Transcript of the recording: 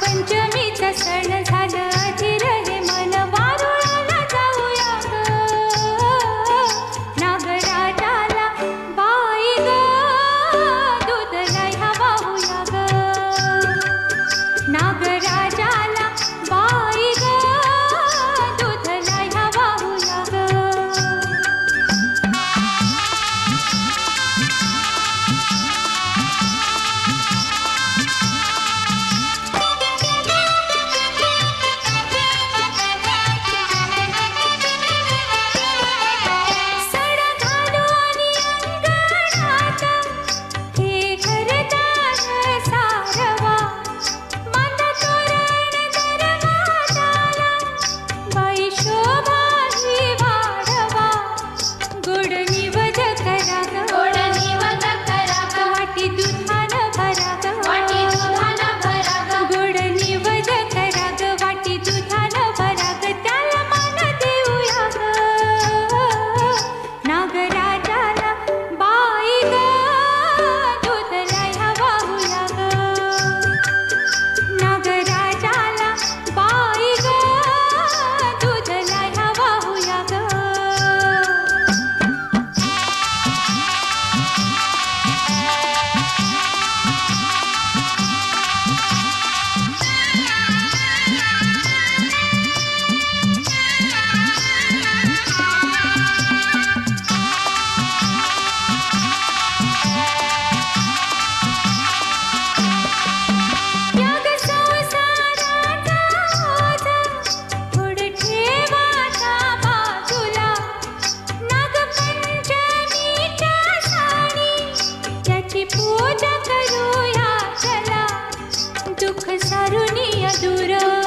पंचमीचा सण. dura